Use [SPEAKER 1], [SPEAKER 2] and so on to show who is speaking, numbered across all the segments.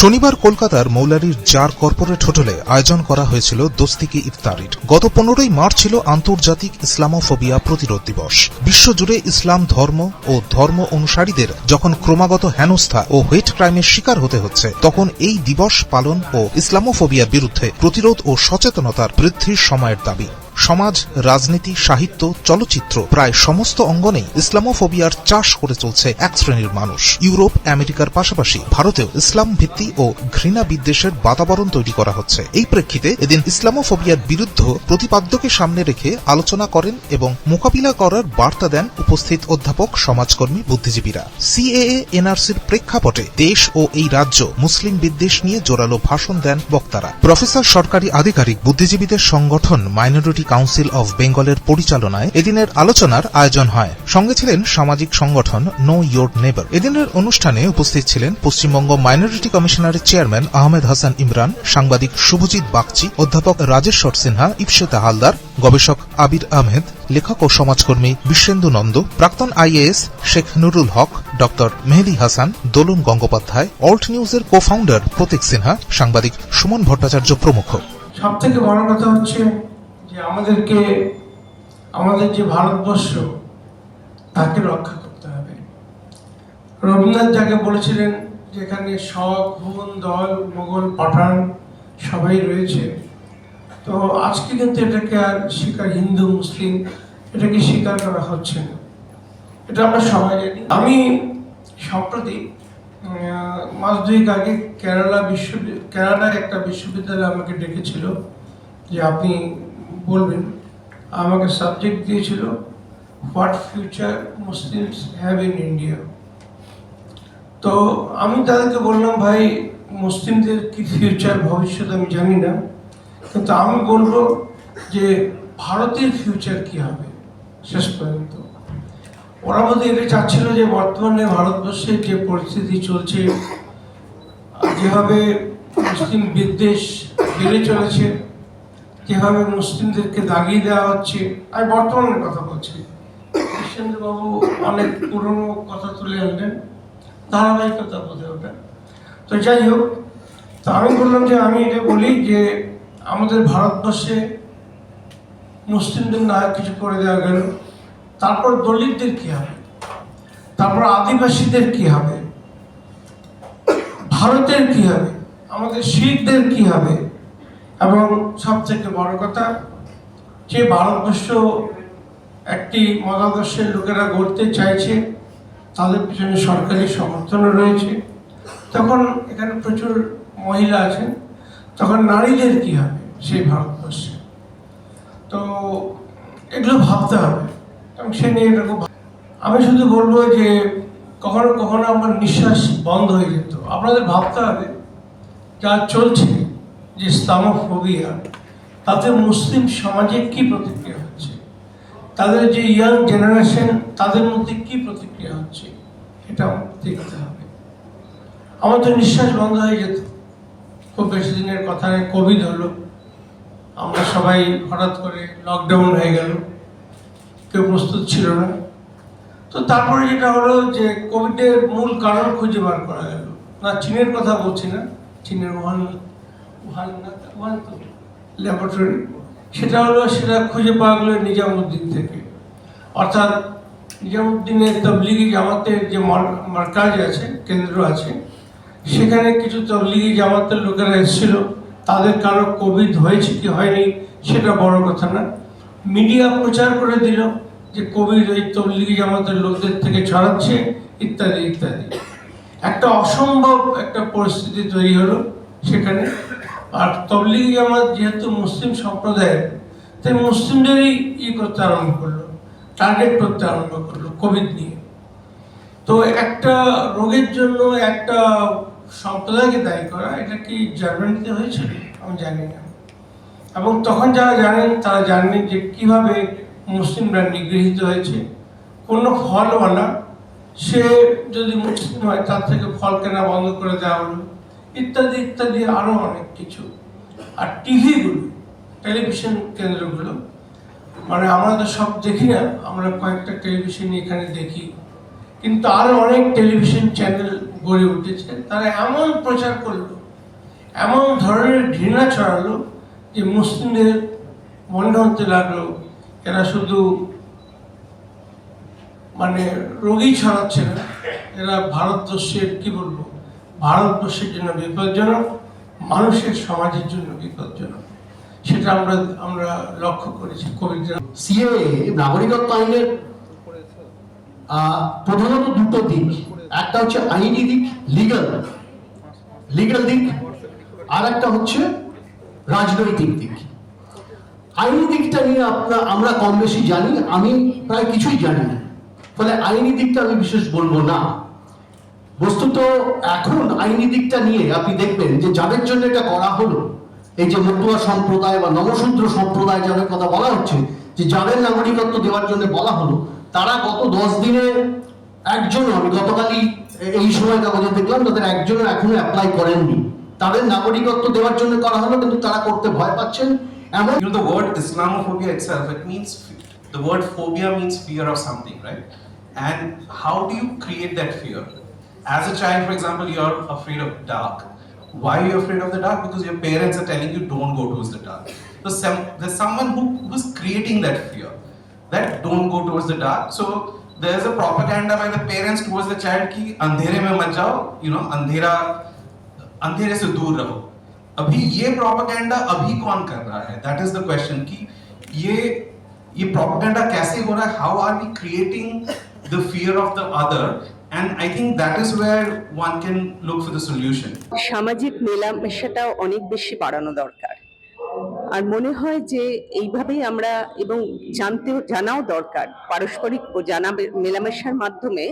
[SPEAKER 1] শনিবার কলকাতার মৌলারির jar corporate হোটেলে আয়োজন করা হয়েছিল দোস্তিকি ইফতারির গত পনেরোই মার্চ ছিল আন্তর্জাতিক ইসলামোফোবিয়া প্রতিরোধ দিবস। বিশ্বজুড়ে ইসলাম ধর্ম ও ধর্ম অনুসারীদের যখন ক্রমাগত হেনস্থা ও হেট ক্রাইমের শিকার হতে হচ্ছে, তখন এই দিবস পালন ও ইসলামোফোবিয়ার বিরুদ্ধে প্রতিরোধ ও সচেতনতার বৃদ্ধির সময়ের দাবি। সমাজ, রাজনীতি, সাহিত্য, চলচ্চিত্র, প্রায় সমস্ত অঙ্গনেই ইসলামোফোবিয়ার চাষ করে চলছে এক শ্রেণির মানুষ। ইউরোপ, আমেরিকার পাশাপাশি ভারতেও ইসলাম ভিত্তি ও ঘৃণা বিদ্বেষের বাতাবরণ তৈরি করা হচ্ছে। এই প্রেক্ষিতে এদিন ইসলামোফোবিয়ার বিরুদ্ধ প্রতিপাদ্যকে সামনে রেখে আলোচনা করেন এবং মোকাবিলা করার বার্তা দেন উপস্থিত অধ্যাপক, সমাজকর্মী, বুদ্ধিজীবীরা। সিএএ, এনআরসির প্রেক্ষাপটে দেশ ও এই রাজ্য মুসলিম বিদ্বেষ নিয়ে জোরালো ভাষণ দেন বক্তারা। প্রফেসর সরকারি আধিকারিক, বুদ্ধিজীবীদের সংগঠন মাইনরিটি কাউন্সিল অব বেঙ্গলের পরিচালনায় এদিনের আলোচনার আয়োজন হয়। সঙ্গে ছিলেন সামাজিক সংগঠন নো ইয়োর নেবার এদিনের অনুষ্ঠানে উপস্থিত ছিলেন পশ্চিমবঙ্গ মাইনরিটি কমিশনারের চেয়ারম্যান আহমেদ হাসান ইমরান সাংবাদিক শুভজিৎ বাগচি, অধ্যাপক রাজেশ্বর সিনহা ইপসেতা হালদার, গবেষক আবির আহমেদ, লেখক ও সমাজকর্মী বিশ্বেন্দু নন্দ, প্রাক্তন IAS Sheikh Nurul Haque, doctor Mehedi Hasan, Dolon Gangopadhyay Alt নিউজের কো ফাউন্ডার প্রতীক সিনহা, সাংবাদিক সুমন ভট্টাচার্য প্রমুখ।
[SPEAKER 2] সব থেকে বড় কথা হচ্ছে আমাদেরকে, আমাদের যে ভারতবর্ষ, তাকে রক্ষা করতে হবে। রবীন্দ্রনাথ যাকে বলেছিলেন যেখানে শখ হুন দল, মোগল, পাঠান সবাই রয়েছে, তো আজকে কিন্তু এটাকে আর স্বীকার হিন্দু, মুসলিম এটাকে স্বীকার করা হচ্ছে না। এটা আমরা সবাই জানি। আমি সম্প্রতি মাস দুয়েক আগে কেরালা বিশ্ব কেরালার একটা বিশ্ববিদ্যালয় আমাকে ডেকেছিল যে আপনি বলবেন, আমাকে সাবজেক্ট দিয়েছিল what future Muslims have in India তো আমি তাদেরকে বললাম, ভাই, মুসলিমদের কি ফিউচার ভবিষ্যৎ আমি জানি না। কিন্তু আমি বলব যে ভারতের ফিউচার কি হবে? শেষ পর্যন্ত। ওরা বোধহয় এটা চাচ্ছিল যে বর্তমানে ভারতবর্ষের যে পরিস্থিতি চলছে, যেভাবে মুসলিম বিদ্বেষ বেড়ে চলেছে যেভাবে মুসলিমদেরকে দাগিয়ে দেওয়া হচ্ছে আমি বর্তমানের কথা বলছি। কৃষ্ণেন্দ্রবাবু অনেক পুরনো কথা তুলে আনলেন, ধারাবাহিকতা বোধ ওটা। তো যাই হোক, তো আমি বললাম যে আমি এটা বলি যে আমাদের ভারতবর্ষে মুসলিমদের না কিছু করে দেওয়া গেল, তারপর দলিতদের কি হবে? তারপর আদিবাসীদের কি হবে? ভারতের কি হবে? আমাদের শিখদের কি হবে? এবং সব থেকে বড় কথা, যে ভারতবর্ষ একটি মতাদর্শের লোকেরা গড়তে চাইছে, তাদের পিছনে সরকারি সমর্থনও রয়েছে। তখন এখানে প্রচুর মহিলা আছেন, তখন নারীদের কি হবে সেই ভারতবর্ষে? তো এগুলো ভাবতে হবে, এবং সে নিয়ে খুব আমি শুধু বলব যে কখনো কখনো আমার নিঃশ্বাস বন্ধ হয়ে যেত। আপনাদের ভাবতে হবে, যা চলছে যে ইসলামোফোবিয়া, তাতে মুসলিম সমাজে কি প্রতিক্রিয়া হচ্ছে? তাদের যে ইয়াং জেনারেশন, তাদের মধ্যে কি প্রতিক্রিয়া হচ্ছে? এটা দেখতে হবে। আমার তো নিঃশ্বাস বন্ধ হয়ে যেত। খুব বেশি দিনের কথা নেই কোভিড হলো। আমরা সবাই হঠাৎ করে লকডাউন হয়ে গেল। কেউ প্রস্তুত ছিল না। তো তারপরে যেটা হলো যে কোভিডের মূল কারণ খুঁজে বার করা গেল। না, চীনের কথা বলছি না। চীনের ওহান ওহান না ওহান তো ল্যাবরেটরি। সেটা হলো সেটা খুঁজে পাওয়া গেলো নিজামুদ্দিন থেকে। অর্থাৎ নিজামুদ্দিনের তবলিগি জামাতের যে মার- মার্কাজ আছে, কেন্দ্র আছে, সেখানে কিছু তবলিগি জামাতের লোকেরা এসেছিল। তাদের কারও কোভিড হয়েছে কি হয়নি, সেটা বড় কথা না। মিডিয়া প্রচার করে দিল যে কোভিড ওই তবলিগি জামাতের লোকদের থেকে ছড়াচ্ছে, ইত্যাদি ইত্যাদি। একটা অসম্ভব একটা পরিস্থিতি তৈরি হলো সেখানে। আর তবলিগি জামাত যেহেতু মুসলিম সম্প্রদায়ের, তাই মুসলিমদেরই ই করতে আরম্ভ করল টার্গেট করতে আরম্ভ করল কোভিড নিয়ে। তো একটা রোগের জন্য একটা সম্প্রদায়কে দায়ী করা, এটা কি জার্মানিতে হয়েছিল আমি জানি না। এবং তখন যারা জানেন, তারা জানেন যে কীভাবে মুসলিমরা নিগৃহীত হয়েছে। কোনো ফলওয়ালা সে যদি মুসলিম হয়, তার থেকে ফল কেনা বন্ধ করে দেওয়া হলো। ইত্যাদি ইত্যাদি আরও অনেক কিছু। আর টিভিগুলো, টেলিভিশন কেন্দ্রগুলো মানে আমরা তো সব দেখি না, আমরা কয়েকটা টেলিভিশন এখানে দেখি। কিন্তু আরও অনেক টেলিভিশন চ্যানেল গড়ে উঠেছে, তারা এমন প্রচার করল, এমন ধরনের ঘৃণা ছড়ালো যে মুসলিমদের মনে হতে লাগল, এরা শুধু মানে রোগী ছড়াচ্ছে না, এরা ভারতবর্ষের, কি বলব ভারতবর্ষের জন্য বিপজ্জনক। মানুষের সমাজের জন্য বিপজ্জনক। সেটা আমরা আমরা লক্ষ্য করেছি। কোভিড
[SPEAKER 3] সিএএ নাগরিকত্ব আইনের প্রধানত দুটো দিক। একটা হচ্ছে আইনি দিক, লিগাল। লিগাল দিক, আর একটা হচ্ছে রাজনৈতিক দিক। আইনি দিকটা নিয়ে আপনার আমরা কম বেশি জানি, আমি প্রায় কিছুই জানি না। ফলে আইনি দিকটা আমি বিশেষ বলব না। বস্তুত এখন আইনি দিকটা নিয়ে আপনি দেখবেন যে যাদের জন্য এটা করা হলো এই যে মতুয়া সম্প্রদায় বা নবশূদ্র সম্প্রদায় যাদের কথা বলা হচ্ছে যে যাদের নাগরিকত্ব দেওয়ার জন্য বলা হলো তারা গত দশ দিনে একজন আমি গতকালই এই সময় কাগজে দেখলাম তাদের একজনও এখনও অ্যাপ্লাই করেননি তাদের নাগরিকত্ব দেওয়ার জন্য করা হলো কিন্তু তারা করতে ভয় পাচ্ছেন এমন
[SPEAKER 4] know, the word Islamophobia itself, it means, the word phobia means fear of something, right? And how do you create that fear? As a child, for example, you're afraid of dark. Why are you afraid of the dark? Because your parents are telling you don't go towards the dark. So some, there's someone who, who's creating that fear, that don't go towards the dark. So there's a propaganda by the parents towards the child ki andhere mein mat jao, you know, andhera अंधेरे से दूर रहो अभी ये propaganda अभी कौन कर रहा है दैट इज़ द क्वेश्चन कि ये ये प्रोपेगेंडा कैसे हो रहा है how are we creating the fear of the other And I think that is where one can look for the solution.
[SPEAKER 5] সামাজিক মেলামেশাটাও অনেক বেশি বাড়ানো দরকার। আর মনে হয় যে এইভাবেই আমরা এবং জানতে জানাও দরকার। পারস্পরিক ও জানা মেলামেশার মাধ্যমে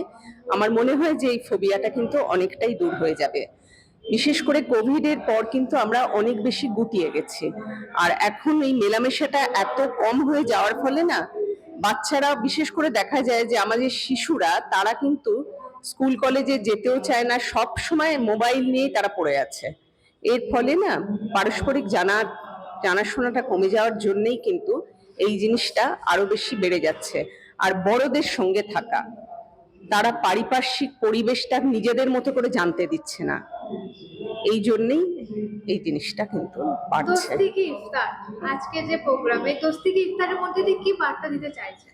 [SPEAKER 5] আমার মনে হয় যে এই ফোবিয়াটা কিন্তু অনেকটাই দূর হয়ে যাবে। বিশেষ করে কোভিড এর পর কিন্তু আমরা অনেক বেশি গুটিয়ে গেছি। আর এখন এই মেলামেশাটা এত কম হয়ে যাওয়ার ফলে না, বাচ্চারা বিশেষ করে দেখা যায় যে আমাদের শিশুরা, তারা কিন্তু স্কুল কলেজে যেতেও চায় না, সব সময় মোবাইল নিয়েই তারা পড়ে আছে। এর ফলে না, পারস্পরিক জানা, জানাশোনাটা কমে যাওয়ার জন্যই কিন্তু এই জিনিসটা আরও বেশি বেড়ে যাচ্ছে। আর বড়দের সঙ্গে থাকা, তারা পারিপার্শ্বিক পরিবেশটা নিজেদের মতো করে জানতে দিচ্ছে না। এই জন্যই এই জিনিসটা কিন্তু বাড়ছে।
[SPEAKER 6] আজকে যে প্রোগ্রামে, দোস্তি কি ইফতারের মধ্যে দিয়ে কি বার্তা দিতে চাইছে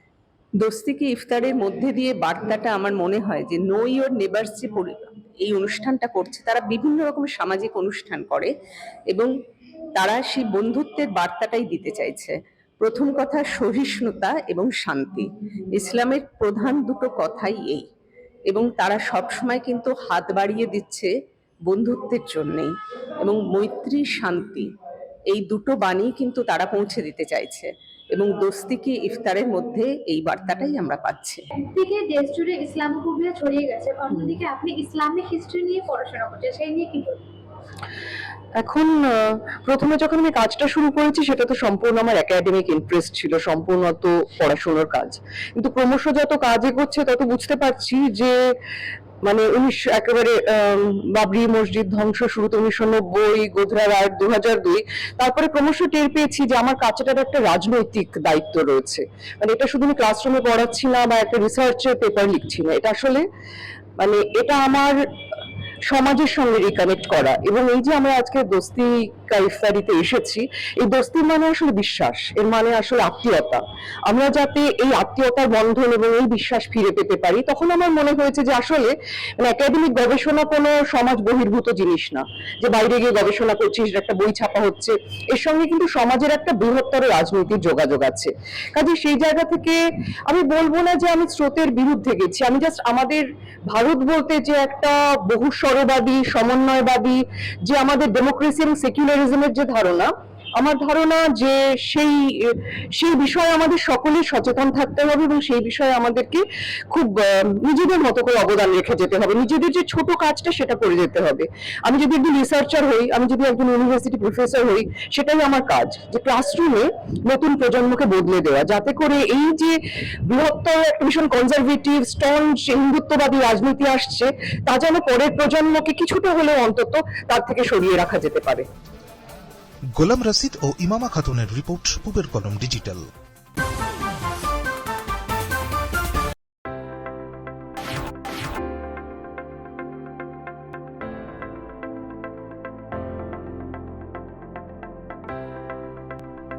[SPEAKER 5] দোস্তিকে ইফতারের মধ্যে দিয়ে বার্তাটা আমার মনে হয় যে নো ইয়োর নেবার্স যে এই অনুষ্ঠানটা করছে, তারা বিভিন্ন রকম সামাজিক অনুষ্ঠান করে এবং তারা সেই বন্ধুত্বের বার্তাটাই দিতে চাইছে। প্রথম কথা, সহিষ্ণুতা এবং শান্তি। ইসলামের প্রধান দুটো কথাই এই এবং তারা সবসময় কিন্তু হাত বাড়িয়ে দিচ্ছে বন্ধুত্বের জন্যেই এবং মৈত্রী শান্তি, এই দুটো বাণী কিন্তু তারা পৌঁছে দিতে চাইছে। এবং দোস্তিকে ইফতারের মধ্যে এই বার্তাটাই আমরা পাচ্ছি।
[SPEAKER 6] একদিকে দেশ জুড়ে ইসলামোফোবিয়া ছড়িয়ে গেছে অন্যদিকে আপনি ইসলামিক হিস্ট্রি নিয়ে পড়াশোনা করছেন সেই নিয়ে কি বলবেন?
[SPEAKER 7] এখন প্রথমে যখন আমি কাজটা শুরু করেছি সেটা তো সম্পূর্ণ আমার একাডেমিক ইন্টারেস্ট ছিল সম্পূর্ণ তো পড়াশোনার কাজ। কিন্তু ক্রমশ যত কাজ এগোচ্ছে তত বুঝতে পারছি যে মানে উনিশশো একেবারে বাবরি মসজিদ ধ্বংস শুরুতে উনিশশো নব্বই, গোধরা রায় দু হাজার দুই। তারপরে ক্রমশ টের পেয়েছি যে আমার কাছেটার একটা রাজনৈতিক দায়িত্ব রয়েছে। মানে এটা শুধু আমি ক্লাসরুমে পড়াচ্ছি না বা একটা রিসার্চের পেপার লিখছি না। এটা আসলে মানে এটা আমার সমাজের সঙ্গে রিকানেক্ট করা। এবং এই যে আমরা আজকে দোস্তি কা ইফতারিতে এসেছি, এই দোস্তির মানে আসলে বিশ্বাস, এর মানে আসলে আত্মীয়তা। আমরা যাতে এই আত্মীয়তার বন্ধন এবং এই বিশ্বাস ফিরে পেতে পারি, তখন আমার মনে হয়েছে যে আসলে মানে একাডেমিক গবেষণা কোনো সমাজ বহির্ভূত জিনিস না। যে বাইরে গিয়ে গবেষণা করছিস, একটা বই ছাপা হচ্ছে, এর সঙ্গে কিন্তু সমাজের একটা বৃহত্তর রাজনৈতিক যোগাযোগ আছে। কাজে সেই জায়গা থেকে আমি বলব না যে আমি স্রোতের বিরুদ্ধে গেছি, আমি জাস্ট আমাদের ভারত বলতে যে একটা বহুস্বরবাদী সমন্বয়বাদী যে আমাদের ডেমোক্রেসি এবং সেকুলারিজমের যে ধারণা আমার ধারণা যে সেই সেই বিষয়ে আমাদের সকলেই সচেতন থাকতে হবে এবং সেই বিষয়ে আমাদেরকে খুব নিজেদের মতো করে অবদান রেখে যেতে হবে। নিজেদের যে ছোট কাজটা সেটা করে যেতে হবে। আমি যদি একজন রিসার্চার হই, আমি যদি একজন ইউনিভার্সিটি প্রফেসর হই, সেটাই আমার কাজ। যে ক্লাসরুমে নতুন প্রজন্মকে বদলে দেওয়া। যাতে করে এই যে বৃহত্তর ভীষণ কনজারভেটিভ স্ট্রঞ্জ হিন্দুত্ববাদী রাজনীতি আসছে, তা যেন পরের প্রজন্মকে কিছুটা হলেও অন্তত তার থেকে সরিয়ে রাখা যেতে পারে।
[SPEAKER 1] গোলাম রশিদ ও ইমামা খাতুনের রিপোর্ট পূবের কলম ডিজিটাল।